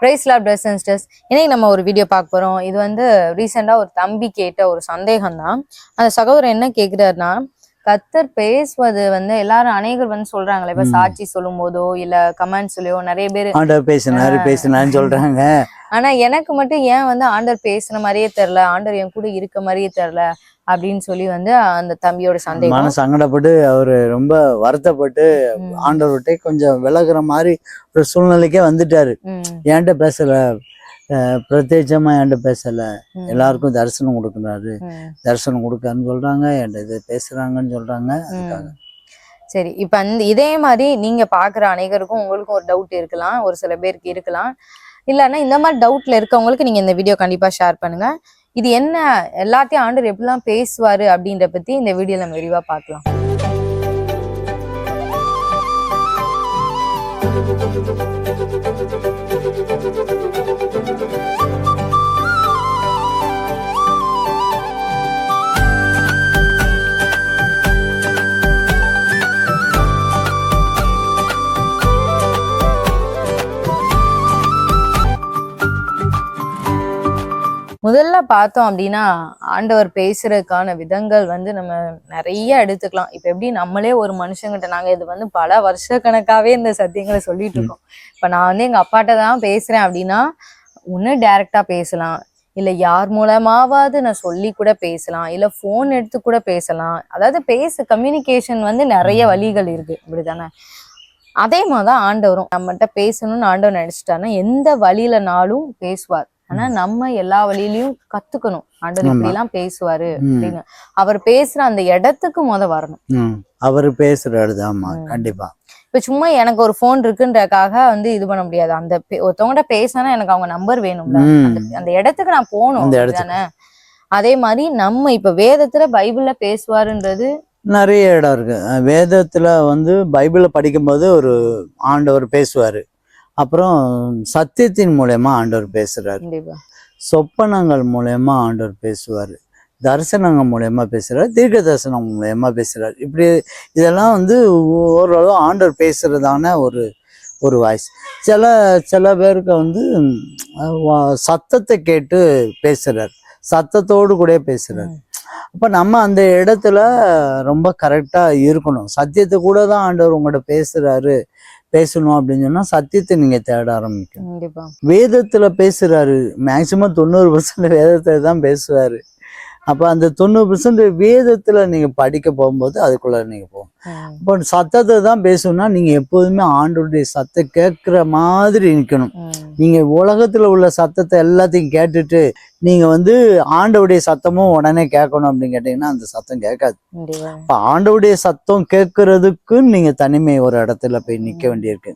Price lab dress and stores இன்னைக்கு நம்ம ஒரு வீடியோ பார்க்க போறோம். இது வந்து ரீசெண்டா ஒரு தம்பி கேட்ட ஒரு சந்தேகம் தான் அந்த சகோதரர் என்ன கேக்குறாருன்னா கத்தர் பேசுவது வந்து எல்லாரும் அநேகர் வந்து சொல்றாங்களே இப்ப. சாட்சி சொல்லும் போதோ இல்ல கமெண்ட்ஸ்லயோ நிறைய பேர் பேசினாரு பேசினாருன்னு சொல்றாங்க. ஆனா எனக்கு மட்டும் ஏன் வந்து ஆண்டர் பேசுன மாதிரியே தெரியல ஆண்டர் என் கூட இருக்க மாதிரியே தெரியல அப்படின்னு சொல்லி வந்து அந்த தம்பியோட சந்தேகம். மன சங்கடப்பட்டு அவரு ரொம்ப வருத்தப்பட்டு ஆண்டவர்கிட்ட கொஞ்சம் விலகுற மாதிரி ஒரு சூழ்நிலைக்கே வந்துட்டாரு. என்கிட்ட பேசல? பிரத்யட்சமா என்கிட்ட பேசல? எல்லாருக்கும் தரிசனம் கொடுக்குறாரு. தரிசனம் கொடுக்காருன்னு சொல்றாங்க என்கிட்ட இது பேசுறாங்கன்னு சொல்றாங்க அதுக்காக. சரி இப்ப அந்த இதே மாதிரி நீங்க பாக்குற அனைவருக்கும் உங்களுக்கும் ஒரு டவுட் இருக்கலாம் ஒரு சில பேருக்கு இருக்கலாம். இல்லைன்னா இந்த மாதிரி டவுட்ல இருக்கவங்களுக்கு நீங்க இந்த வீடியோ கண்டிப்பா ஷேர் பண்ணுங்க. இது என்ன? எல்லாத்தையும் ஆண்டர் எப்படிலாம் பேசுவாரு அப்படின்ற பத்தி இந்த வீடியோ நம்ம விரிவா பார்க்கலாம். முதல்ல பார்த்தோம் அப்படின்னா ஆண்டவர் பேசுறதுக்கான விதங்கள் வந்து நம்ம நிறைய எடுத்துக்கலாம். இப்ப எப்படி நம்மளே ஒரு மனுஷங்கிட்ட நாங்க இது வந்து பல வருஷ கணக்காவே இந்த சத்தியங்களை சொல்லிட்டு இருக்கோம். இப்ப நான் வந்து எங்க அப்பாட்ட தான் பேசுறேன் அப்படின்னா ஒண்ணு டைரக்டா பேசலாம். இல்ல யார் மூலமாவது நான் சொல்லி கூட பேசலாம். இல்ல போன் எடுத்து கூட பேசலாம். அதாவது பேச கம்யூனிகேஷன் வந்து நிறைய வழிகள் இருக்கு. இப்படிதானே? அதே மாதிரிதான் ஆண்டவரும் நம்மகிட்ட பேசணும்னு ஆண்டவர் நினைச்சிட்டாருன்னா எந்த வழியிலனாலும் பேசுவார். ஆனா நம்ம எல்லா வழியிலயும் கத்துக்கணும். ஆண்டவர். இப்படி எல்லாம் பேசுவாரு அப்படின்னு. அவர் பேசுற அந்த இடத்துக்கு முத வரணும். அவரு பேசுறாரு ஆமா. கண்டிப்பா. இப்ப சும்மா எனக்கு ஒரு போன் இருக்குன்றக்காக வந்து இது பண்ண முடியாது. அந்த ஒருத்தவங்ககிட்ட பேசினா எனக்கு அவங்க நம்பர் வேணும்ல. ம். அந்த இடத்துக்கு நான் போகணும். தானே? அதே மாதிரி நம்ம இப்ப வேதத்துல பைபிள்ல பேசுவாருன்றது நிறைய இடம் இருக்கு. வேதத்துல வந்து பைபிளை படிக்கும்போது ஒரு ஆண்டவர் பேசுவாரு. அப்புறம் சத்தியத்தின் மூலயமா ஆண்டவர் பேசுறாரு. சொப்பனங்கள் மூலயமா ஆண்டவர் பேசுவார். தரிசனங்கள் மூலயமா பேசுறாரு. தீர்க்க தரிசனம் மூலயமா பேசுறாரு. இப்படி இதெல்லாம் வந்து ஓரளவு ஆண்டவர் பேசுறதான ஒரு ஒரு வாய்ஸ் சில சில பேருக்கு வந்து சத்தத்தை கேட்டு பேசுறாரு. சத்தத்தோடு கூட பேசுறாரு. ம். அப்ப நம்ம அந்த இடத்துல ரொம்ப கரெக்டா இருக்கணும். சத்தியத்தை கூட தான் ஆண்டவர் உங்கள்கிட்ட பேசுறாரு. பேசணும் அப்படின்னு சொன்னா சத்தியத்தை நீங்க தேட ஆரம்பிக்கணும். கண்டிப்பா. வேதத்துல பேசுறாரு. மேக்சிமம் தொண்ணூறு பர்சன்ட் வேதத்துல தான் பேசுவாரு. அப்ப அந்த தொண்ணூறு பர்சன்ட் வேதத்துல நீங்க படிக்க போகும்போது அதுக்குள்ள நீங்க போகும் இப்போ சத்தத்தை தான் பேசணும்னா நீங்க எப்போதுமே ஆண்டவருடைய சத்தம் கேட்குற மாதிரி நிக்கணும். ம், நீங்க உலகத்துல உள்ள சத்தத்தை எல்லாத்தையும் கேட்டுட்டு நீங்க வந்து ஆண்டவருடைய சத்தமும் உடனே கேட்கணும் அப்படின்னு கேட்டீங்கன்னா அந்த சத்தம் கேட்காது. இப்ப ஆண்டவருடைய சத்தம் கேட்கறதுக்கு நீங்க தனிமை ஒரு இடத்துல போய் நிக்க வேண்டியிருக்கு.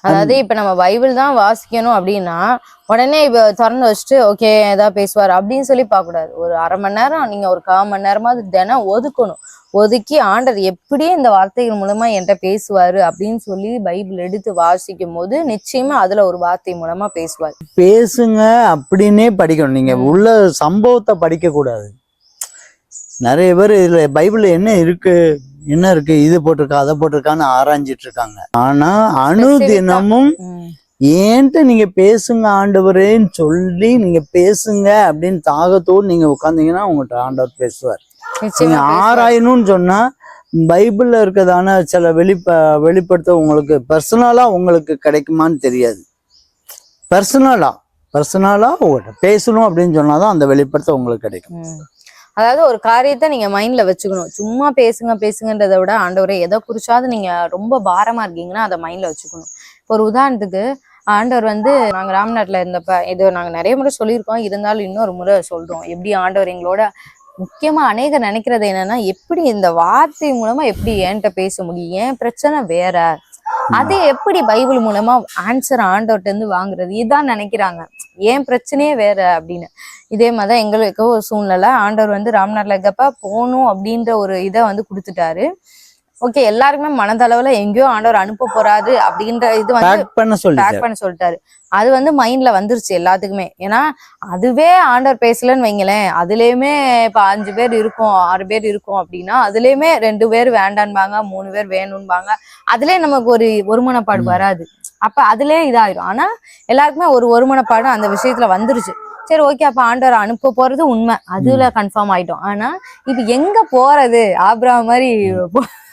அதாவது இப்ப நம்ம பைபிள் தான் வாசிக்கணும் அப்படின்னா உடனே இப்ப திறந்து வச்சுட்டு ஓகே ஏதாவது பேசுவார் அப்படின்னு சொல்லி பார்க்க கூடாது. ஒரு அரை மணி நேரம் நீங்க ஒரு கால் மணி நேரமாவது தினம் ஒதுக்கணும். ஒதுக்கி ஆண்டர் எப்படியே இந்த வார்த்தைகள் மூலமா என்கிட்ட பேசுவாரு அப்படின்னு சொல்லி பைபிள் எடுத்து வாசிக்கும் போது நிச்சயமா அதுல ஒரு வார்த்தை மூலமா பேசுவார். பேசுங்க அப்படின்னே படிக்கணும். நீங்க. உள்ள சம்பவத்தை படிக்க கூடாது நிறைய பேர் இதுல பைபிள்ல என்ன இருக்கு? என்ன இருக்கு? இது போட்டிருக்கா அதை போட்டிருக்கான்னு ஆராய்ஞ்சிட்டு இருக்காங்க ஆனா அனுதினமும் ம், ஏன்ட்டு நீங்க பேசுங்க ஆண்டவரேன்னு சொல்லி நீங்க பேசுங்க அப்படின்னு தாகத்தோடு நீங்க உட்காந்தீங்கன்னா உங்கள்கிட்ட ஆண்டவர் பேசுவார். நீங்க. ஆராயணும்னு சொன்னா பைபிள்ல இருக்கதான சில வெளிப்ப வெளிப்படுத்த உங்களுக்கு பர்சனலா உங்களுக்கு கிடைக்குமான்னு தெரியாது. பர்சனலா பர்சனலா உங்கள்கிட்ட பேசணும் அப்படின்னு சொன்னாதான் அந்த வெளிப்படுத்த உங்களுக்கு கிடைக்கும். அதாவது ஒரு காரியத்தை நீங்க மைண்ட்ல வச்சுக்கணும். சும்மா பேசுங்க பேசுங்கன்றதை விட ஆண்டவரே எதை குறிச்சாவது நீங்க ரொம்ப பாரமா இருக்கீங்கன்னா அதை மைண்ட்ல வச்சுக்கணும். இப்போ ஒரு உதாரணத்துக்கு ஆண்டவர் வந்து நாங்க ராம்நாட்ல இருந்தப்ப இது நாங்க நிறைய முறை சொல்லியிருக்கோம். இருந்தாலும் இன்னொரு முறை சொல்றோம். எப்படி ஆண்டவர் எங்களோட முக்கியமா அநேக நினைக்கிறது என்னன்னா எப்படி இந்த வார்த்தை மூலமா எப்படி என்கிட்ட பேச முடியும்? ஏன் பிரச்சனை வேற? அது எப்படி பைபிள் மூலமா ஆன்சர் ஆண்டவர்ட்ட இருந்து வாங்குறது? இதான் நினைக்கிறாங்க. ஏன் பிரச்சனையே வேற அப்படின்னு. இதே மாதிரிதான் எங்களுக்கு ஒரு சூழ்நிலை. ஆண்டவர் வந்து ராம்நாட்ல இருக்கப்ப போகணும் அப்படின்ற ஒரு இதை வந்து கொடுத்துட்டாரு. ஓகே எல்லாருக்குமே மனதளவுல எங்கேயோ ஆண்டவர் அனுப்ப போறாரு அப்படின்ற இது வந்து பண்ண பேக் சொல்லிட்டாரு பண்ண சொல்லிட்டாரு. அது வந்து மைண்ட்ல வந்துருச்சு எல்லாத்துக்குமே. ஏன்னா அதுவே ஆண்டவர் பேசலன்னு வைங்களேன். அதுலயுமே இப்ப அஞ்சு பேர் இருக்கோம் ஆறு பேர் இருக்கோம் அப்படின்னா அதுலயுமே ரெண்டு பேர் வேண்டான்பாங்க மூணு பேர் வேணும்பாங்க. அதுலயே நமக்கு ஒரு ஒருமனப்பாடு. வராது. அப்ப அதுலயே இதாயிரும். ஆனா எல்லாருக்குமே ஒரு ஒருமனப்பாடு அந்த விஷயத்துல வந்துருச்சு. சரி ஓகே அப்ப ஆண்டவர் அனுப்ப போறது உண்மை. அதுல கன்ஃபார்ம் ஆயிட்டோம். ஆனா இப்ப எங்க போறது? ஆப்ரா மாதிரி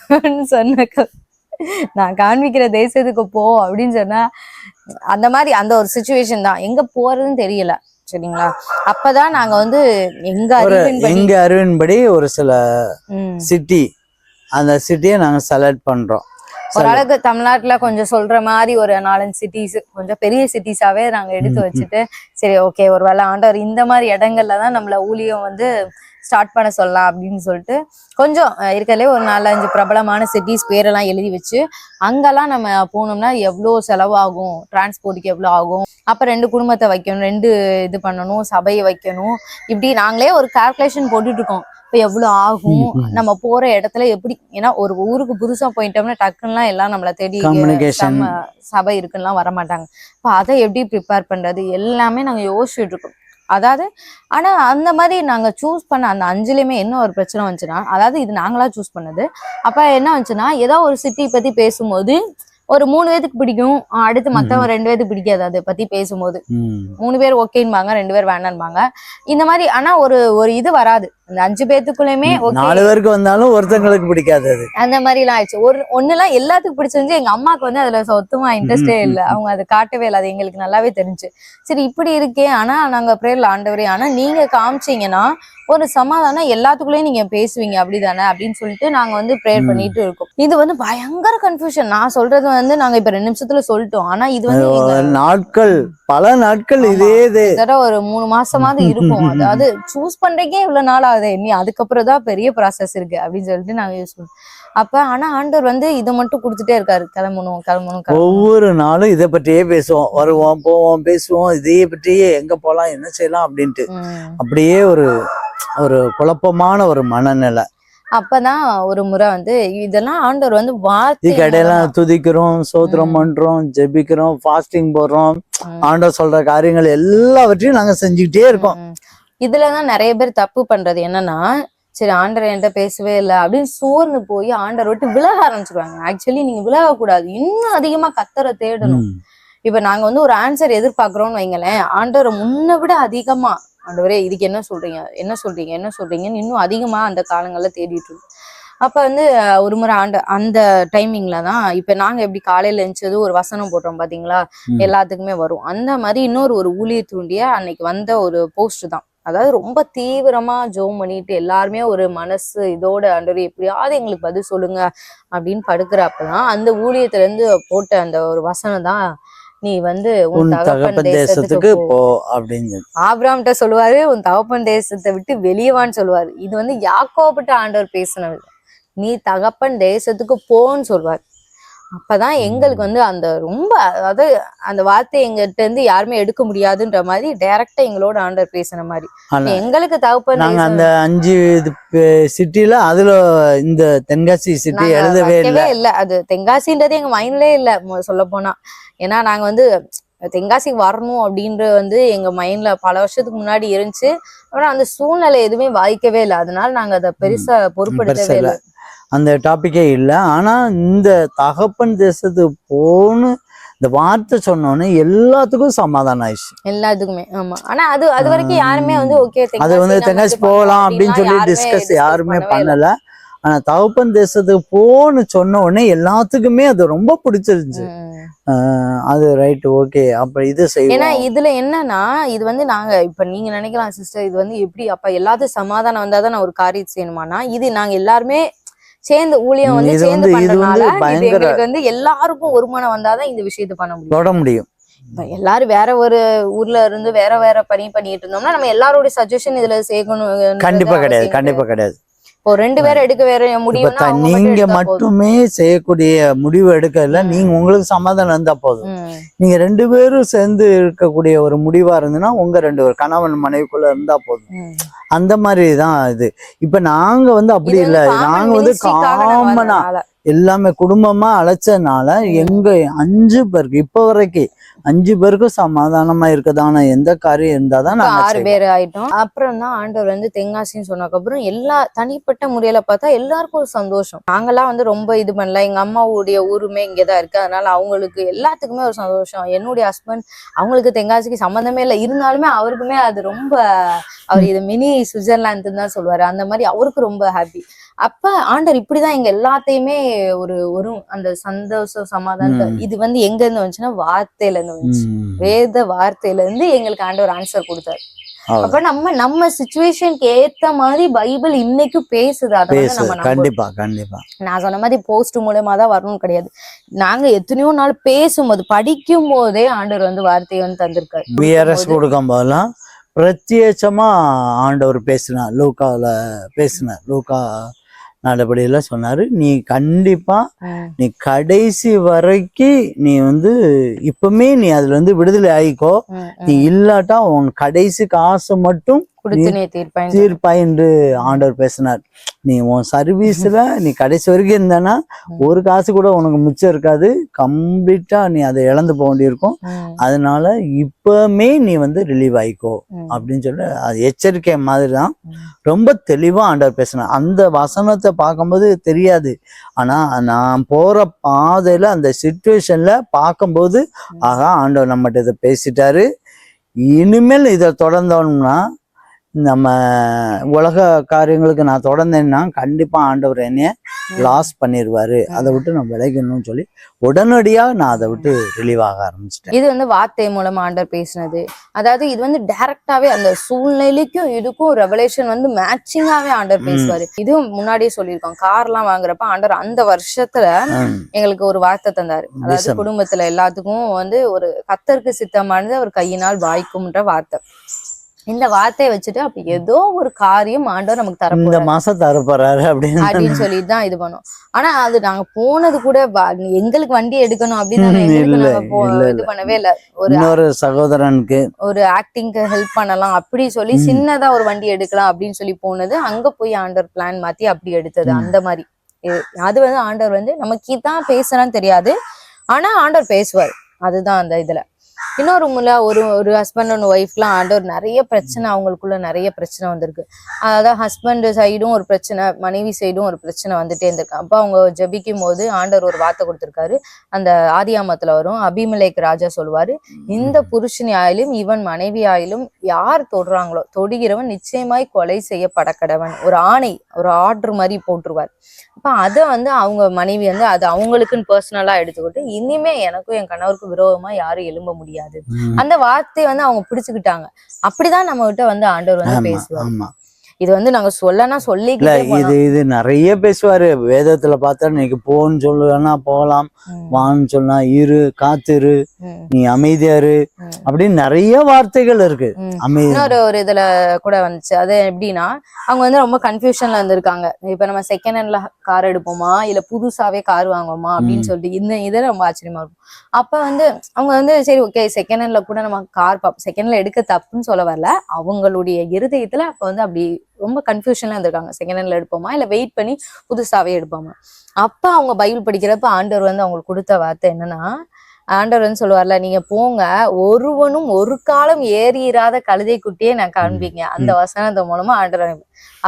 போன்னு சொன்ன நான் காண்பிக்கிற தேசத்துக்கு போ அப்படின்னு சொன்னா அந்த மாதிரி அந்த ஒரு சுச்சுவேஷன் தான் எங்க போறதுன்னு தெரியல சரிங்களா அப்பதான் நாங்க வந்து எங்க ஒரு எங்க அறிவின்படி ஒரு சில. சிட்டி அந்த சிட்டியை நாங்க செலக்ட் பண்றோம் ஓரளவுக்கு தமிழ்நாட்டுல கொஞ்சம் சொல்ற மாதிரி ஒரு நாலஞ்சு சிட்டிஸ் கொஞ்சம் பெரிய சிட்டிஸாவே நாங்க எடுத்து. வச்சுட்டு சரி ஓகே ஒருவேளை ஆண்டவர் இந்த மாதிரி இடங்கள்ல தான் நம்மள ஊழியம் வந்து ஸ்டார்ட் பண்ண சொல்லலாம் அப்படின்னு சொல்லிட்டு கொஞ்சம் இருக்கறதுலே ஒரு நாலஞ்சு பிரபலமான சிட்டிஸ் பேரெல்லாம் எழுதி வச்சு அங்கெல்லாம் நம்ம போனோம்னா எவ்வளோ செலவாகும் டிரான்ஸ்போர்ட்டுக்கு எவ்வளோ ஆகும்? அப்ப ரெண்டு குடும்பத்தை வைக்கணும் ரெண்டு இது பண்ணணும் சபையை வைக்கணும். இப்படி நாங்களே ஒரு கால்குலேஷன் போட்டுட்டு இருக்கோம். இப்ப எவ்வளவு ஆகும். நம்ம போற இடத்துல எப்படி? ஏன்னா ஒரு ஊருக்கு புதுசா போயிட்டோம்னா டக்குன்னுலாம் எல்லாம் நம்மள தேடி சபை இருக்குன்னுலாம் வர மாட்டாங்க இப்ப அதை எப்படி ப்ரிப்பேர் பண்றது? எல்லாமே நாங்க யோசிச்சுட்டு இருக்கோம். அதாவது ஆனால் அந்த மாதிரி நாங்கள் சூஸ் பண்ண அந்த அஞ்சுலேயுமே என்ன ஒரு பிரச்சனை வந்துச்சுன்னா அதாவது இது நாங்களாக சூஸ் பண்ணது. அப்போ என்ன வந்துச்சுன்னா ஏதோ ஒரு சிட்டி பற்றி பேசும்போது ஒரு மூணு பேத்துக்கு பிடிக்கும். அடுத்து மத்தவங்க ரெண்டு பேத்துக்கு பிடிக்காது. அதை பத்தி பேசும்போது. மூணு பேர் ஓகேன்பாங்க ரெண்டு பேர் வேண்டாம்பாங்க. இந்த மாதிரி ஆனா ஒரு ஒரு இது வராது. இந்த அஞ்சு பேத்துக்குள்ளயுமே நாலு பேருக்கு வந்தாலும் ஒருத்தங்களுக்கு பிடிக்காது அது. அந்த மாதிரி எல்லாம் ஆயிடுச்சு. ஒரு ஒண்ணுலாம் எல்லாத்துக்கும் பிடிச்சிருந்து எங்க அம்மாக்கு வந்து அதுல சுத்தமா இன்ட்ரெஸ்டே இல்ல. அவங்க அதை காட்டவே இல்லை. அது எங்களுக்கு நல்லாவே தெரிஞ்சு. சரி இப்படி இருக்கே. ஆனா நாங்க பிரேயர்ல ஆண்டவரே. ஆனா நீங்க காமிச்சீங்கன்னா ஒரு சமாதானம் எல்லாத்துக்குள்ளேயும் நீங்க பேசுவீங்க அப்படிதானே? அப்படின்னு சொல்லிட்டு நாங்க வந்து ப்ரேயர். பண்ணிட்டு இருக்கோம். இது வந்து பயங்கர கன்ஃபியூஷன் நான் சொல்றது வந்து நாங்க இப்ப ரெண்டு நிமிஷத்துல சொல்லிட்டோம். ஆனா இது வந்து நாட்கள் பல நாட்கள். இதே இது. ஒரு மூணு மாசமாவது இருக்கும். அதாவது சூஸ் பண்றதுக்கே இவ்வளவு நாள் ஆகுது. நீ அதுக்கப்புறம் தான் பெரிய ப்ராசஸ் இருக்கு அப்படின்னு சொல்லிட்டு நாங்க யூஸ் பண்ணுவோம் அப்ப ஆனா ஆண்டவர் வந்து இதை மட்டும் கொடுத்துட்டே இருக்காரு. கிளம்பணும் கிளம்பணும் ஒவ்வொரு நாளும் இதை பற்றியே பேசுவோம். வருவோம் போவோம் பேசுவோம். இதையே பற்றியே எங்க போலாம் என்ன செய்யலாம் அப்படின்ட்டு. அப்படியே ஒரு ஒரு குழப்பமான ஒரு மனநிலை அப்பதான் ஒரு முறை வந்து இதெல்லாம் ஆண்டவர் வந்து வார்த்தை இடையெல்லாம் துதிக்கிறோம் சோத்திரம். பண்றோம் ஜெபிக்கிறோம் ஃபாஸ்டிங் போடுறோம். ஆண்டவர் சொல்ற காரியங்கள் எல்லாவற்றையும் நாங்க செஞ்சுக்கிட்டே இருக்கோம். இதுலதான் நிறைய பேர் தப்பு பண்றது என்னன்னா சரி ஆண்டவர் என்கிட்ட பேசவே இல்லை அப்படின்னு சோர்ந்து போய் ஆண்டவர் விட்டு விலக ஆரம்பிச்சிருவாங்க ஆக்சுவலி நீங்க விலக கூடாது இன்னும் அதிகமா கத்தரை தேடணும். இப்ப நாங்க வந்து ஒரு ஆன்சர் எதிர்பார்க்கிறோம்னு வைங்களேன் ஆண்டவரை முன்ன விட அதிகமா ஆண்டவரே இதுக்கு என்ன சொல்றீங்க? என்ன சொல்றீங்க? என்ன சொல்றீங்கன்னு இன்னும் அதிகமா அந்த காலங்கள்ல தேடிட்டு இருக்கோம் அப்ப வந்து ஒரு முறை ஆண்ட அந்த டைமிங்ல தான் இப்ப நாங்க எப்படி காலையில எழுந்தது ஒரு வசனம் போடுறோம் பாத்தீங்களா. எல்லாத்துக்குமே வரும். அந்த மாதிரி இன்னொரு ஒரு ஊழியர் தூண்டிய அன்னைக்கு வந்த ஒரு போஸ்ட் தான். அதாவது ரொம்ப தீவிரமா ஜோம் பண்ணிட்டு எல்லாருமே ஒரு மனசு இதோட ஆண்டவர் எப்படியாவது எங்களுக்கு பதில் சொல்லுங்க அப்படின்னு படுக்கிறப்பதான் அந்த ஊழியத்துல இருந்து போட்ட அந்த ஒரு வசனம் தான் நீ வந்து உன் தகப்பன் தேசத்துக்கு போ. அப்படின்னு. ஆபிராம்கிட்ட சொல்லுவாரு உன் தகப்பன் தேசத்தை விட்டு வெளியவான்னு சொல்லுவாரு. இது வந்து யாக்கோபிட்ட ஆண்டவர் பேசினது. நீ தகப்பன் தேசத்துக்கு போன்னு சொல்வார் அப்பதான் எங்களுக்கு வந்து அந்த ரொம்ப அதாவது அந்த வார்த்தை எங்கிட்ட இருந்து யாருமே எடுக்க முடியாதுன்ற மாதிரி டைரக்டா எங்களோட ஆண்டவர் பேசின மாதிரி. எங்களுக்கு தகப்பன் நாங்க அந்த அஞ்சு சிட்டில அதுல இந்த தென்காசி சிட்டி எழுதவே இல்லை. அது தென்காசின்றது எங்க மைண்ட்லயே இல்ல சொல்ல போனா ஏன்னா நாங்க வந்து தென்காசிக்கு வரணும் அப்படின்ற வந்து எங்க மைண்ட்ல பல வருஷத்துக்கு முன்னாடி இருந்துச்சு. ஆனா அந்த சூழ்நிலை எதுவுமே வாய்க்கவே இல்லை. அதனால நாங்க அதை பெருசா பொருட்படுத்தவே இல்லை. அந்த டாபிக்கே இல்லை. ஆனா இந்த தகப்பன் தேசத்துக்கு போன்னு இந்த வார்த்தை சொன்னோன்னே எல்லாத்துக்கும் சமாதானம் ஆயிடுச்சு. எல்லாத்துக்குமே ஆமா. ஆனா அது அது வரைக்கும் யாருமே வந்து ஓகே அது வந்து தென்காசி போகலாம் அப்படின்னு சொல்லி டிஸ்கஸ் யாருமே பண்ணல. ஆனா தகப்பன் தேசத்துக்கு போன்னு சொன்ன உடனே எல்லாத்துக்குமே அது ரொம்ப பிடிச்சிருந்துச்சு. அது ரைட் ஓகே அப்ப இது ஏன்னா செய்வோம் இதுல என்னன்னா இது வந்து நாங்க இப்ப நீங்க நினைக்கலாம் சிஸ்டர் இது வந்து எப்படி அப்ப எல்லாத்துக்கும் சமாதானம் வந்தாதான் நான் ஒரு காரியம் செய்யணுமானா இது நாங்க எல்லாருமே சேர்ந்து ஊழியம் வந்து சேர்ந்து பண்றதுனால எங்களுக்கு வந்து எல்லாருக்கும் ஒருமானம் வந்தாதான் இந்த விஷயத்தை பண்ண முடியும். தொட முடியும். இப்ப எல்லாரும் வேற ஒரு ஊர்ல இருந்து வேற வேற பணி பண்ணிட்டு இருந்தோம்னா நம்ம எல்லாரோட சஜஷன் இதுல சேர்க்கணும் கண்டிப்பா கிடையாது. கண்டிப்பா கிடையாது. இப்போ ரெண்டு பேரும் எடுக்க வேற மட்டும் நீங்க. மட்டுமே செய்யக்கூடிய முடிவு எடுக்கல நீங்க உங்களுக்கு சமாதானம் இருந்தா போதும். நீங்க ரெண்டு பேரும் சேர்ந்து இருக்கக்கூடிய ஒரு முடிவா இருந்ததுன்னா உங்க ரெண்டு பேர் கணவன் மனைவிக்குள்ள இருந்தா போதும். அந்த மாதிரி தான் இது இப்ப நாங்க வந்து அப்படி இல்ல நாங்க வந்து காமனா. எல்லாமே குடும்பமா அழைச்சதுனால எங்க அஞ்சு பேருக்கு இப்ப வரைக்கும் அஞ்சு பேருக்கும் சமாதானமா இருக்கதான எந்த காரியம் இருந்தாதான் இப்ப நாங்க ஆறு. பேர் ஆயிட்டோம். அப்புறம் தான் ஆண்டவர் வந்து தெங்காசின்னு சொன்னதுக்கப்புறம் எல்லா தனிப்பட்ட முறையில பார்த்தா எல்லாருக்கும் ஒரு சந்தோஷம். நாங்கெல்லாம் வந்து ரொம்ப இது பண்ணல. எங்க அம்மாவுடைய ஊருமே இங்கதான் இருக்கு. அதனால அவங்களுக்கு எல்லாத்துக்குமே ஒரு சந்தோஷம். என்னுடைய ஹஸ்பண்ட் அவங்களுக்கு தெங்காசிக்கு சம்மந்தமே இல்லை. இருந்தாலுமே அவருக்குமே அது ரொம்ப அவர் இது மினி சுவிட்சர்லாந்து தான் சொல்லுவாரு. அந்த மாதிரி அவருக்கு ரொம்ப ஹாப்பி அப்ப ஆண்டர் இப்படிதான் எங்க எல்லாத்தையுமே ஒரு ஒரு அந்த சந்தோஷம் சமாதானம். இது வந்து எங்க இருந்து வந்துச்சுன்னா வார்த்தையில இருந்து வந்துச்சு. வேத வார்த்தையில இருந்து எங்களுக்கு ஆண்டவர் ஆன்சர் கொடுத்தாரு. அப்ப நம்ம நம்ம சுச்சுவேஷனுக்கு ஏத்த மாதிரி பைபிள் இன்னைக்கும் பேசுது. அதை வந்து பேசு நம்ம நம்பணும். கண்டிப்பா கண்டிப்பா. நான் சொன்ன மாதிரி போஸ்ட் மூலயமா தான் வரணும்னு கிடையாது. நாங்க எத்தனையோ நாள் பேசும்போது படிக்கும் போதே ஆண்டவர் வந்து வார்த்தையை வந்து தந்திருக்காரு. விஆர்எஸ் கொடுக்கும் போதெல்லாம் பிரத்யேகமா ஆண்டவர் பேசினார். லூக்காவில் பேசினார். லூக்கா நல்லபடியில சொன்னாரு. நீ கண்டிப்பா நீ கடைசி வரைக்கும் நீ வந்து இப்பவுமே நீ அதுல இருந்து விடுதலை ஆயிக்கோ. ம், நீ. இல்லாட்டா உன் கடைசி காசு மட்டும் தீர்ப்பாய் என்று ஆண்டவர் பேசினார். நீ உன் சர்வீஸ்ல நீ கடைசி வரைக்கும் இருந்தனா ஒரு காசு கூட உனக்கு மிச்சம் இருக்காது. கம்ப்ளீட்டா நீ அதை இழந்து போக வேண்டியிருக்கும். அதனால இப்பவுமே நீ வந்து ரிலீவ் ஆயிக்கோ அப்படின்னு சொல்லி அது எச்சரிக்கை மாதிரி தான். ரொம்ப தெளிவா ஆண்டவர் பேசினார். அந்த வசனத்தை பார்க்கும்போது தெரியாது. ஆனா நான் போற பாதையில அந்த சுச்சுவேஷன்ல பார்க்கும்போது ஆகா ஆண்டவர் நம்மகிட்ட இதை பேசிட்டாரு. இனிமேல் இதை தொடர்ந்தோம்னா நம்ம உலக காரியங்களுக்கு நான் தொடர்ந்தேன்னா கண்டிப்பா ஆண்டவர் என்னைய லாஸ் பண்ணிடுவாரு அதை விட்டு நான் விளைக்கணும்னு சொல்லி உடனடியா நான் அதை விட்டு ரிலீவ் ஆக ஆரம்பிச்சிட்டேன். இது வந்து வார்த்தை மூலமா ஆண்டர் பேசினது. அதாவது இது வந்து டைரக்டாவே அந்த சூழ்நிலைக்கும் இதுக்கும் ரெவலேஷன் வந்து மேட்சிங்காவே ஆண்டர் பேசுவாரு. இதுவும் முன்னாடியே சொல்லியிருக்கோம். கார் எல்லாம் வாங்குறப்ப ஆண்டர் அந்த வருஷத்துல எங்களுக்கு ஒரு வார்த்தை தந்தாரு. அதாவது. குடும்பத்துல எல்லாத்துக்கும் வந்து ஒரு கத்தருக்கு சித்தமானது அவர் கையினால் வாய்க்கும்ன்ற வார்த்தை. இந்த வார்த்தையை வச்சுட்டு அப்படி ஏதோ ஒரு காரியம் ஆண்டவர் நமக்கு இந்த தரப்போறாரு மாசம் தரப்போறாரு அப்படின்னு அப்படின்னு சொல்லிட்டு தான் இது பண்ணோம். ஆனா அது நாங்க போனது கூட எங்களுக்கு வண்டி எடுக்கணும் அப்படின்னு இது. பண்ணவே இல்ல. ஒரு சகோதரனுக்கு. ஒரு ஆக்டிங்க்கு ஹெல்ப் பண்ணலாம் அப்படி சொல்லி. சின்னதா ஒரு வண்டி எடுக்கலாம் அப்படின்னு சொல்லி போனது. அங்க போய் ஆண்டவர் பிளான் மாத்தி அப்படி எடுத்தது. அந்த மாதிரி. அது வந்து ஆண்டவர் வந்து நமக்கு தான் பேசுறான்னு தெரியாது. ஆனா ஆண்டவர் பேசுவார். அதுதான் அந்த இதுல. இன்னொரு முறை ஒரு ஒரு ஹஸ்பண்ட் அண்ட் ஒய்ஃப்லாம் ஆண்டவர் நிறைய பிரச்சனை அவங்களுக்குள்ள நிறைய பிரச்சனை வந்திருக்கு. அதாவது ஹஸ்பண்ட் சைடும் ஒரு பிரச்சனை மனைவி சைடும் ஒரு பிரச்சனை வந்துட்டே இருந்திருக்கு. அப்போ அவங்க ஜெபிக்கும் போது ஆண்டவர் ஒரு வார்த்தை கொடுத்திருக்காரு. அந்த ஆதியாமத்துல வரும். அபிமலேக் ராஜா சொல்லுவாரு இந்த புருஷன் ஆயிலும் இவன் மனைவி ஆயிலும் யார் தொடுறாங்களோ தொடுகிறவன் நிச்சயமாய் கொலை செய்யப்பட கடவன். ஒரு ஆணை ஒரு ஆர்டர் மாதிரி போட்டுருவார். அப்ப அதை வந்து அவங்க மனைவி வந்து அது அவங்களுக்குன்னு பர்சனலா எடுத்துக்கிட்டு இனிமே எனக்கும் என் கணவருக்கு விரோதமா யாரும் எழும்ப முடியாது. ம், அந்த வார்த்தையை வந்து அவங்க பிடிச்சுக்கிட்டாங்க. அப்படிதான் நம்ம கிட்ட வந்து ஆண்டவர் வந்து ஆமா. இது வந்து நாங்க சொல்லனா சொல்லிக்கிட்டே இது இது நிறைய பேசுவாரு. வேதத்துல பார்த்தா இன்னைக்கு போன்னு சொல்லுவேன்னா போகலாம். வான்னு சொன்னா இரு காத்திரு. நீ அமைதியா இரு. ம், அப்படின்னு நிறைய வார்த்தைகள் இருக்கு. இன்னொரு ஒரு இதுல கூட வந்துச்சு. அது எப்படின்னா அவங்க வந்து ரொம்ப கன்ஃபியூஷன்ல இருந்திருக்காங்க. இப்ப நம்ம செகண்ட் ஹேண்ட்ல கார் எடுப்போமா? இல்ல புதுசாவே கார் வாங்குவோமா? அப்படின்னு. சொல்லிட்டு இந்த இது ரொம்ப ஆச்சரியமா இருக்கும். அப்ப வந்து அவங்க வந்து சரி ஓகே செகண்ட் ஹேண்ட்ல கூட நம்ம கார் செகண்ட் ஹேண்ட்ல எடுக்க தப்புன்னு சொல்ல வரல. அவங்களுடைய இருதயத்துல அப்ப வந்து அப்படி ரொம்ப கன்ஃபியூஷன்ல இருந்திருக்காங்க. செகண்ட் ஹேண்ட்ல எடுப்போமா? இல்ல வெயிட் பண்ணி புதுசாவே எடுப்போமா? அப்ப அவங்க பைபிள் படிக்கிறப்ப ஆண்டவர் வந்து அவங்களுக்கு கொடுத்த வார்த்தை என்னன்னா ஆண்டவர் வந்து சொல்லுவார்ல நீங்க போங்க ஒருவனும் ஒரு காலம் ஏறியிராத கழுதை குட்டியே நான் காண்பீங்க. அந்த வசனத்து மூலமா ஆண்டவர்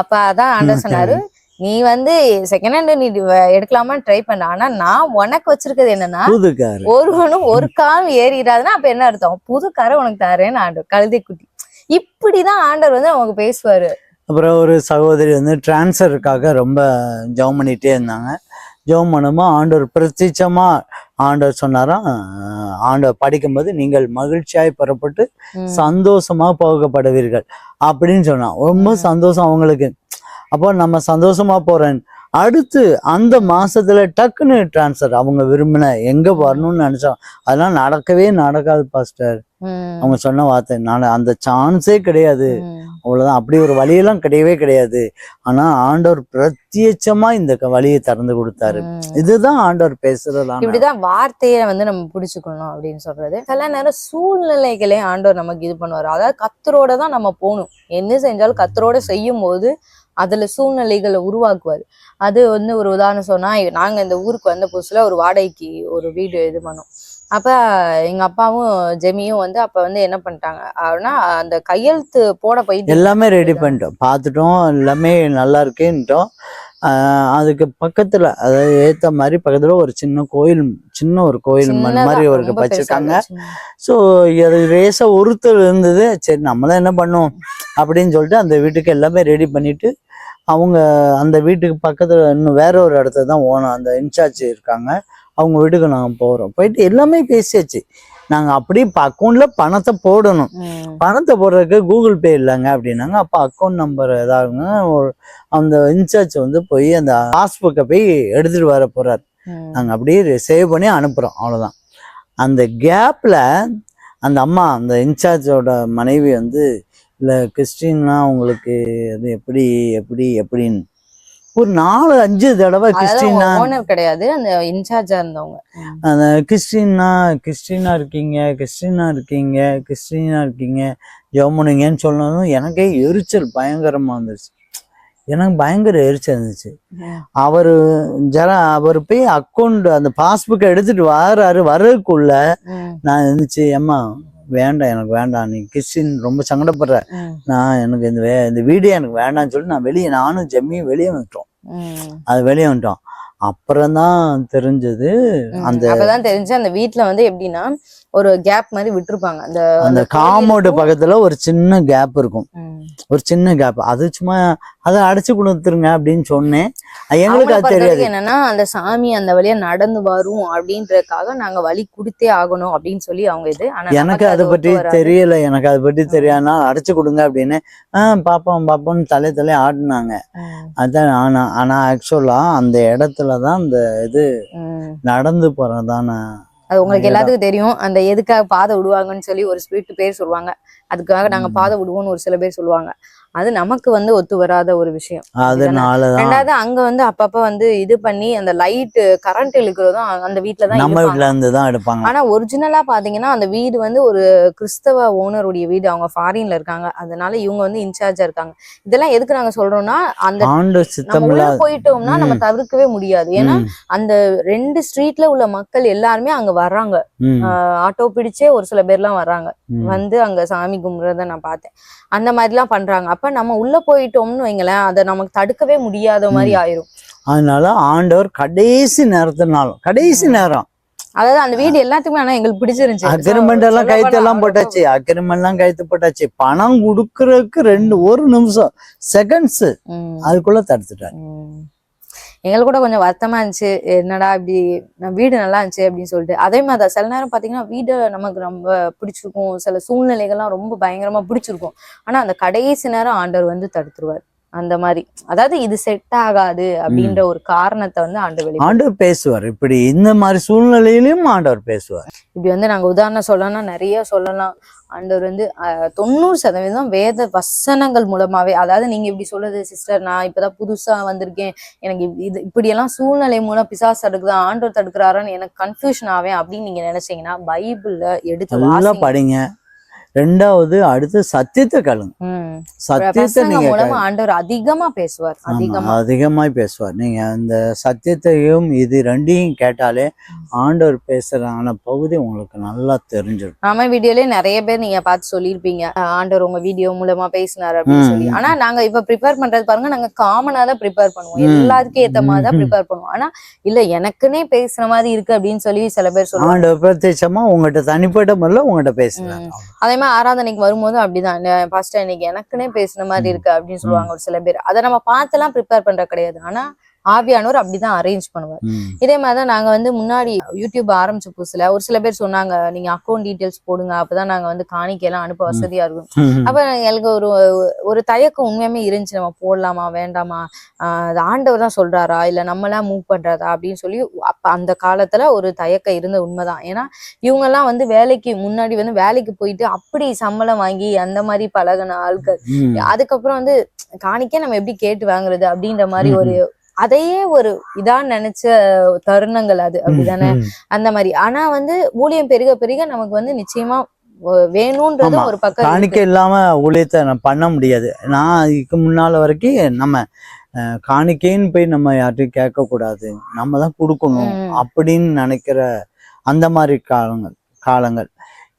அப்ப அதான் ஆண்டவர் சொன்னாரு நீ வந்து செகண்ட் ஹேண்ட் நீ எடுக்கலாமான்னு ட்ரை பண்ண. ஆனா நான் உனக்கு வச்சிருக்கிறது என்னன்னா ஒருவனும் ஒரு காலம் ஏறிடாதுன்னா அப்ப என்ன அர்த்தம்? புது காரை உனக்கு தரேன்னு ஆண்டவர் கழுதை குட்டி. இப்படிதான் ஆண்டவர் வந்து அவங்க பேசுவாரு. அப்புறம் ஒரு சகோதரி வந்து டிரான்ஸ்ஃபருக்காக ரொம்ப ஜெபம் பண்ணிட்டே இருந்தாங்க. ஜெபம் பண்ணும்போது ஆண்டவர் பிரத்யட்சமா ஆண்டவர் சொன்னாராம் ஆண்டவர் படிக்கும்போது நீங்கள் மகிழ்ச்சியாய் பெறப்பட்டு ம். சந்தோஷமா போகப்படுவீர்கள். அப்படின்னு சொன்னான். ரொம்ப. சந்தோஷம் அவங்களுக்கு. அப்போ நம்ம சந்தோஷமா போறேன். அடுத்து அந்த மாசத்துல டக்குன்னு டிரான்ஸ்ஃபர் அவங்க விரும்பின எங்க வரணும்னு நினைச்சோம் அதெல்லாம் நடக்கவே நடக்காது பாஸ்டர். அவங்க சொன்ன வார்த்தை. நான் அந்த சான்ஸே கிடையாது. அவ்வளவுதான். அப்படி ஒரு வழியெல்லாம் கிடையவே கிடையாது. ஆனா ஆண்டவர் பிரத்யட்சமா இந்த வழியை திறந்து கொடுத்தாரு. இதுதான் ஆண்டவர் பேசுறதான இப்படிதான் வார்த்தையை வந்து நம்ம பிடிச்சுக்கணும் அப்படின்னு சொல்றது. சில நேரம் சூழ்நிலைகளே ஆண்டவர் நமக்கு இது பண்ணுவாரு. அதாவது கத்தரோட தான் நம்ம போகணும். என்ன செஞ்சாலும் கத்தரோட செய்யும் போது அதுல சூழ்நிலைகளை உருவாக்குவாரு. அது வந்து ஒரு உதாரணம் சொன்னா நாங்க இந்த ஊருக்கு வந்த புதுசுல ஒரு வாடகைக்கு ஒரு வீடு இது பண்ணோம். அப்ப எங்க அப்பாவும் ஜெமியும் வந்து அப்ப வந்து என்ன பண்ணிட்டாங்க? ஆனா அந்த கையெழுத்து போட போயிட்டு எல்லாமே ரெடி பண்ணிட்டோம். பார்த்துட்டோம். எல்லாமே நல்லா இருக்கேன்ட்டோம் ஆஹ் அதுக்கு பக்கத்துல அதாவது ஏத்த மாதிரி பக்கத்துல ஒரு சின்ன கோயில் சின்ன ஒரு கோயில் மண் மாதிரி ஒரு வச்சிருக்காங்க. ஸோ அது ரேசா ஒருத்தர் இருந்தது. சரி நம்மளாம் என்ன பண்ணோம்? அப்படின்னு சொல்லிட்டு அந்த வீட்டுக்கு எல்லாமே ரெடி பண்ணிட்டு அவங்க அந்த வீட்டுக்கு பக்கத்துல இன்னும் வேற ஒரு இடத்துல தான் ஓனர் அந்த இன்சார்ஜ் இருக்காங்க. அவங்க வீட்டுக்கு நாங்கள் போகிறோம் போயிட்டு எல்லாமே பேசியாச்சு. நாங்கள் அப்படியே இப்போ அக்கௌண்ட்ல பணத்தை போடணும். பணத்தை போடுறதுக்கு கூகுள் பே இல்லைங்க அப்படின்னாங்க. அப்போ அக்கௌண்ட் நம்பர் ஏதாவதுங்க ஒரு அந்த இன்சார்ஜ் வந்து போய் அந்த பாஸ்புக்கை போய் எடுத்துட்டு வர போறாரு. ம். நாங்கள் அப்படியே சேவ் பண்ணி அனுப்புகிறோம் அவ்வளோதான் அந்த கேப்பில் அந்த அம்மா அந்த இன்சார்ஜோட மனைவி வந்து இல்லை கிறிஸ்டின்னா உங்களுக்கு அது எப்படி எப்படி எப்படின்னு ஒரு நாலு அஞ்சு தடவை கிறிஸ்டின்னா ஓனர் கிடையாது அந்த இன்சார்ஜா இருந்தவங்க. அந்த கிறிஸ்டின்னா கிறிஸ்டினா இருக்கீங்க கிறிஸ்டினா இருக்கீங்க கிறிஸ்டினா இருக்கீங்க ஜெவமுனிங்கன்னு சொன்னதும் எனக்கே எரிச்சல் பயங்கரமா இருந்துச்சு எனக்கு பயங்கர எரிச்சல் இருந்துச்சு. அவர் ஜன அவர் போய் அக்கௌண்ட் அந்த பாஸ்புக்கை எடுத்துட்டு வராரு வர்றதுக்குள்ள. நான் இருந்துச்சு ஏம்மா வேண்டாம் எனக்கு வேண்டாம் நீ கிறிஸ்டின் ரொம்ப சங்கடப்படுற. நான் எனக்கு இந்த வே இந்த வீடியோ எனக்கு வேண்டாம்னு சொல்லிட்டு நான் வெளியே நானும் ஜெம்மியும் வெளியே வந்துட்டோம். அது வெளியே வந்துட்டோம் அப்புறம்தான் தெரிஞ்சது ம். அந்த அப்பதான் தெரிஞ்சு அந்த வீட்ல வந்து எப்படின்னா ஒரு கேப் மாதிரி விட்டுருப்பாங்க அந்த அந்த காம்பவுண்டு. பக்கத்துல ஒரு சின்ன கேப் இருக்கும். ஒரு சின்ன கேப் அது சும்மா அதை அடைச்சு கொடுத்துருங்க அப்படின்னு சொன்னேன் எங்களுக்கு அது தெரியாது என்னன்னா அந்த சாமி அந்த வழியா நடந்து வரும் அப்படின்றதுக்காக நாங்க வழி கொடுத்தே ஆகணும் அப்படின்னு சொல்லி அவங்க இது எனக்கு அதை பற்றி. தெரியல எனக்கு அதை பற்றி தெரியாதுனா அடைச்சு கொடுங்க அப்படின்னு ஆஹ் பாப்போம் பாப்போம்னு தலை தலை ஆடினாங்க. அதான் ஆனா ஆனா ஆக்சுவலா அந்த இடத்துல தான் அந்த இது. நடந்து போறதான அது உங்களுக்கு. எல்லாத்துக்கும் தெரியும் அந்த எதுக்காக பாதை விடுவாங்கன்னு சொல்லி ஒரு ஸ்பிரிட் பேர் சொல்லுவாங்க அதுக்காக நாங்க. பாதை விடுவோம்னு ஒரு சில பேர் சொல்லுவாங்க அது நமக்கு வந்து ஒத்து வராத ஒரு விஷயம். ரெண்டாவது அங்க வந்து அப்பப்ப வந்து இது பண்ணி அந்த லைட் கரண்ட் இழுக்கிறதும் அந்த வீட்ல தான் நம்ம இழுப்பாங்க. வீட்டுல இருந்து தான் எடுப்பாங்க. ஆனா ஒரிஜினலா பாத்தீங்கன்னா அந்த வீடு வந்து ஒரு கிறிஸ்தவ ஓனருடைய வீடு. அவங்க ஃபாரின்ல இருக்காங்க. அதனால இவங்க வந்து இன்சார்ஜா இருக்காங்க. இதெல்லாம் எதுக்கு நாங்க சொல்றோம்னா அந்த உள்ள போயிட்டோம்னா நம்ம. தவிர்க்கவே முடியாது. ஏன்னா அந்த ரெண்டு ஸ்ட்ரீட்ல உள்ள மக்கள் எல்லாருமே அங்க வர்றாங்க. ஆட்டோ பிடிச்சே ஒரு சில பேர்லாம் வர்றாங்க. ம். வந்து அங்க சாமி கும்பிடுறத நான் பார்த்தேன். அந்த மாதிரிலாம் பண்றாங்க. அப்ப நம்ம உள்ள போயிட்டோம்னு வைங்களேன் அதை நமக்கு தடுக்கவே முடியாத மாதிரி ஆயிரும். அதனால ஆண்டவர் கடைசி நேரத்தினாலும் கடைசி நேரம். அதாவது அந்த வீடு எல்லாத்துக்குமே ஆனா எங்களுக்கு பிடிச்சிருந்துச்சு. அக்ரிமெண்ட் எல்லாம் கைத்து எல்லாம் போட்டாச்சு அக்ரிமெண்ட் எல்லாம் கைத்து போட்டாச்சு. பணம் கொடுக்கறதுக்கு ரெண்டு ஒரு நிமிஷம் செகண்ட்ஸ். அதுக்குள்ள தடுத்துட்டாரு. எங்களுக்கு கூட கொஞ்சம் வருத்தமா இருந்துச்சு. என்னடா இப்படி வீடு நல்லா இருந்துச்சு அப்படின்னு சொல்லிட்டு. அதே மாதிரி தான் சில நேரம் பாத்தீங்கன்னா வீடு நமக்கு ரொம்ப பிடிச்சிருக்கும். சில சூழ்நிலைகள்லாம் ரொம்ப பயங்கரமா பிடிச்சிருக்கும். ஆனா அந்த கடைசி நேரம் ஆண்டவர் வந்து தடுத்துருவார். அந்த மாதிரி. அதாவது இது செட் ஆகாது அப்படின்ற ஒரு காரணத்தை வந்து ஆண்டு வெளி ஆண்டவர் பேசுவார். இப்படி இந்த மாதிரி சூழ்நிலையிலும் ஆண்டவர் பேசுவார். இப்படி வந்து நாங்க உதாரணம் சொல்லணும்னா நிறைய சொல்லலாம். ஆண்டவர் வந்து தொண்ணூறு சதவீதம் வேத வசனங்கள் மூலமாவே அதாவது நீங்க இப்படி சொல்லுது சிஸ்டர் நான் இப்பதான் புதுசா வந்திருக்கேன். எனக்கு இது இப்படியெல்லாம் சூழ்நிலை மூலம் பிசாசு தடுக்குதா ஆண்டவர் தடுக்கிறாருன்னு எனக்கு கன்ஃபியூஷன் ஆவேன் அப்படின்னு நீங்க நினைச்சீங்கன்னா பைபிள்ல எடுத்து. படிங்க. ரெண்டாவது அடுத்து சத்தியத்தை கழுங்க ம். சத்தியத்தை நீங்க ஆண்டவர் அதிகமா பேசுவார் அதிகமா. பேசுவார். நீங்க அந்த சத்தியத்தையும் இது ரெண்டையும் கேட்டாலே ஆண்டவர் பேசுறான பகுதி உங்களுக்கு நல்லா தெரிஞ்சிடும் நம்ம வீடியோலயே நிறைய பேர் நீங்க பார்த்து சொல்லியிருப்பீங்க. ஆண்டவர் உங்க வீடியோ மூலமா பேசினாரு அப்படின்னு சொல்லி. ஆனா நாங்க இப்ப ப்ரிப்பேர் பண்றது பாருங்க நாங்க காமனா தான் ப்ரிப்பேர் பண்ணுவோம். ம். எல்லாத்துக்கும் ஏத்த மாதிரி தான். ப்ரிப்பேர் பண்ணுவோம். ஆனா இல்ல எனக்குன்னே பேசுற மாதிரி இருக்கு அப்படின்னு சொல்லி சில பேர் சொல்லுவாங்க. ஆண்டவர் பிரத்யட்சமா உங்ககிட்ட தனிப்பட்ட முறையில் உங்ககிட்ட பேசுறாரு. அதே மாதிரி ஆராதனைக்கு வரும்போது அப்படிதான். ஃபர்ஸ்ட் இன்னைக்கு எனக்குன்னே பேசுன மாதிரி. இருக்கு அப்படின்னு சொல்லுவாங்க ஒரு சில பேர். அதை நம்ம பார்த்துலாம் ப்ரிப்பேர் பண்ற கிடையாது. ஆனா ஆவியானவர் அப்படிதான் அரேஞ்ச் பண்ணுவார். இதே மாதிரிதான் நாங்க வந்து முன்னாடி யூடியூப் ஆரம்பிச்ச புதுசுல ஒரு சில பேர் சொன்னாங்க நீங்க அக்கௌண்ட் டீடைல்ஸ் போடுங்க. அப்பதான் நாங்க வந்து காணிக்கையெல்லாம் அனுப்ப வசதியா இருக்கும். அப்ப எங்களுக்கு ஒரு ஒரு தயக்கம் உண்மையுமே இருந்துச்சு. நம்ம போடலாமா வேண்டாமா? அது ஆண்டவர் தான் சொல்றாரா? இல்ல நம்மளாம் மூவ் பண்றதா? அப்படின்னு சொல்லி அப்ப அந்த காலத்துல ஒரு தயக்கம் இருந்த உண்மைதான். ஏன்னா இவங்க எல்லாம் வந்து வேலைக்கு முன்னாடி வந்து வேலைக்கு போயிட்டு அப்படி சம்பளம் வாங்கி அந்த மாதிரி பழகின ஆட்கள். அதுக்கப்புறம் வந்து காணிக்கே நம்ம எப்படி கேட்டு வாங்குறது அப்படின்ற மாதிரி. ஒரு அதையே ஒரு இதா நினைச்ச தருணங்கள் அது அப்படிதானே. அந்த மாதிரி ஆனா வந்து ஊழியம் பெருக பெருக நமக்கு வந்து நிச்சயமா வேணும்ன்றது. ஒரு பக்கம் காணிக்கை. இல்லாம ஊழியத்தை பண்ண முடியாது நான் இதுக்கு முன்னால வரைக்கும் நம்ம காணிக்கைன்னு போய் நம்ம யார்ட்டையும் கேட்க கூடாது நம்ம தான் கொடுக்கணும். அப்படின்னு நினைக்கிற அந்த மாதிரி காலங்கள் காலங்கள்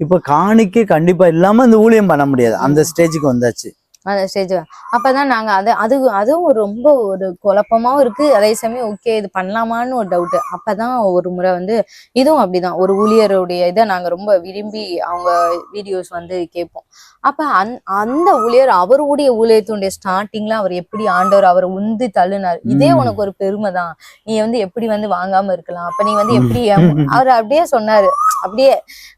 இப்போ காணிக்கு கண்டிப்பா இல்லாம இந்த ஊழியம் பண்ண முடியாது அந்த ஸ்டேஜுக்கு வந்தாச்சு அந்த ஸ்டேஜ் அப்பதான் நாங்க அது அது அதுவும் ஒரு ரொம்ப ஒரு குழப்பமாவும் இருக்கு. அதே சமயம் ஓகே இது பண்ணலாமான்னு ஒரு டவுட் அப்பதான் ஒரு முறை வந்து இதுவும் அப்படிதான். ஒரு ஊழியருடைய இதை நாங்க ரொம்ப விரும்பி அவங்க வீடியோஸ் வந்து கேட்போம். அப்ப அந் அந்த ஊழியர் அவருடைய ஊழியத்தினுடைய ஸ்டார்டிங்ல அவர் எப்படி ஆண்டவர் அவரை உந்தி தள்ளுனார்? இதே. உனக்கு ஒரு பெருமை தான். நீ வந்து எப்படி வந்து வாங்காம இருக்கலாம்? அப்ப நீ வந்து எப்படி அவர் அப்படியே சொன்னாரு. அப்படியே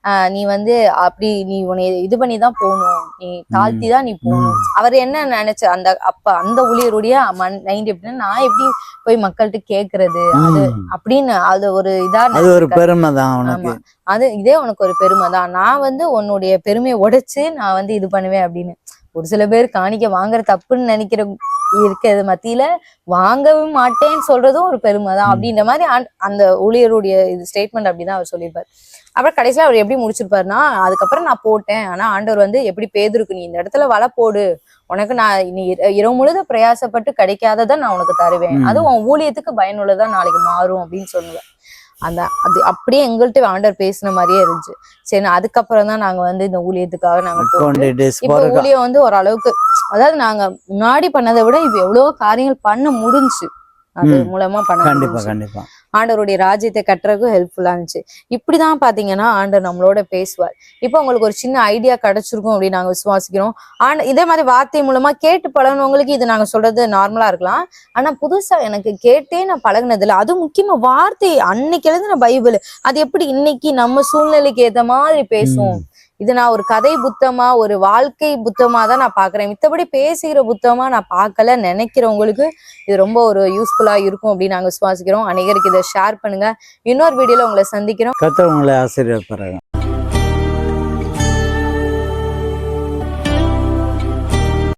ஆஹ் நீ வந்து அப்படி நீ உன்னை இது பண்ணி தான் போகணும். நீ தாழ்த்தி தான் நீ போகணும். அவர் என்ன நினைச்ச அந்த அப்ப அந்த ஊழியருடைய மைண்ட் எப்படின்னா நான் எப்படி போய் மக்கள்கிட்ட கேக்குறது அது. அப்படின்னு அது ஒரு இதா அது ஒரு. பெருமை தான் அது இதே உனக்கு ஒரு பெருமை தான் நான் வந்து உன்னுடைய பெருமையை உடைச்சு நான் வந்து இது பண்ணுவேன் அப்படின்னு ஒரு சில பேர் காணிக்க வாங்குற தப்புன்னு நினைக்கிற இருக்கிறது மத்தியில வாங்கவே மாட்டேன்னு சொல்றதும் ஒரு பெருமை தான். அப்படின்ற மாதிரி அந்த ஊழியருடைய இது ஸ்டேட்மெண்ட் அப்படிதான் அவர் சொல்லியிருப்பார் அப்புறம் கடைசியில அவர் எப்படி முடிச்சிருப்பாருன்னா அதுக்கப்புறம் நான் போட்டேன். ஆனா ஆண்டவர் வந்து எப்படி பேதுருக்கு நீ இந்த இடத்துல வலை போடு. உனக்கு நான் நீ இர- இரவு முழுத பிரயாசப்பட்டு கிடைக்காததை நான் உனக்கு தருவேன். ம். அது உன் ஊழியத்துக்கு பயனுள்ளதா நாளைக்கு மாறும் அப்படின்னு சொல்லுவேன் அந்த அது அப்படியே எங்கள்கிட்ட ஆண்டவர் பேசின மாதிரியே இருந்துச்சு. சரி அதுக்கப்புறம் தான் நாங்க வந்து இந்த ஊழியத்துக்காக நாங்க இப்ப ஊழியம் வந்து ஓரளவுக்கு அதாவது நாங்க முன்னாடி பண்ணதை விட இப்ப எவ்வளவோ காரியங்கள் பண்ண முடிஞ்சுச்சு. அது. மூலமா பண்ண கண்டிப்பா. கண்டிப்பா. ஆண்டவருடைய ராஜ்யத்தை கட்டுறதுக்கும் ஹெல்ப்ஃபுல்லா இருந்துச்சு. இப்படிதான் பாத்தீங்கன்னா ஆண்டவர் நம்மளோட பேசுவார். இப்போ உங்களுக்கு ஒரு சின்ன ஐடியா கிடைச்சிருக்கும் அப்படின்னு நாங்க விசுவாசிக்கிறோம். ஆனா இதே மாதிரி வார்த்தை மூலமா கேட்டு பழகுனவங்களுக்கு இது நாங்க சொல்றது நார்மலா இருக்கலாம். ஆனா புதுசா எனக்கு கேட்டே நான் பழகுனது இல்ல அது முக்கியமா வார்த்தை அன்னைக்கு எழுதின பைபிள். அது எப்படி இன்னைக்கு நம்ம சூழ்நிலைக்கு ஏத்த மாதிரி பேசும் ம். இது நான் ஒரு கதை புத்தமா ஒரு வாழ்க்கை புத்தமா தான் நான் பாக்குறேன். மித்தபடி பேசுகிற புத்தகமா நான் பார்க்கல நினைக்கிறவங்களுக்கு இது ரொம்ப ஒரு யூஸ்ஃபுல்லா இருக்கும் அப்படின்னு நாங்க விசுவாசிக்கிறோம். அநேகருக்கு இதை ஷேர் பண்ணுங்க. இன்னொரு வீடியோல உங்களை சந்திக்கிறோம். உங்களை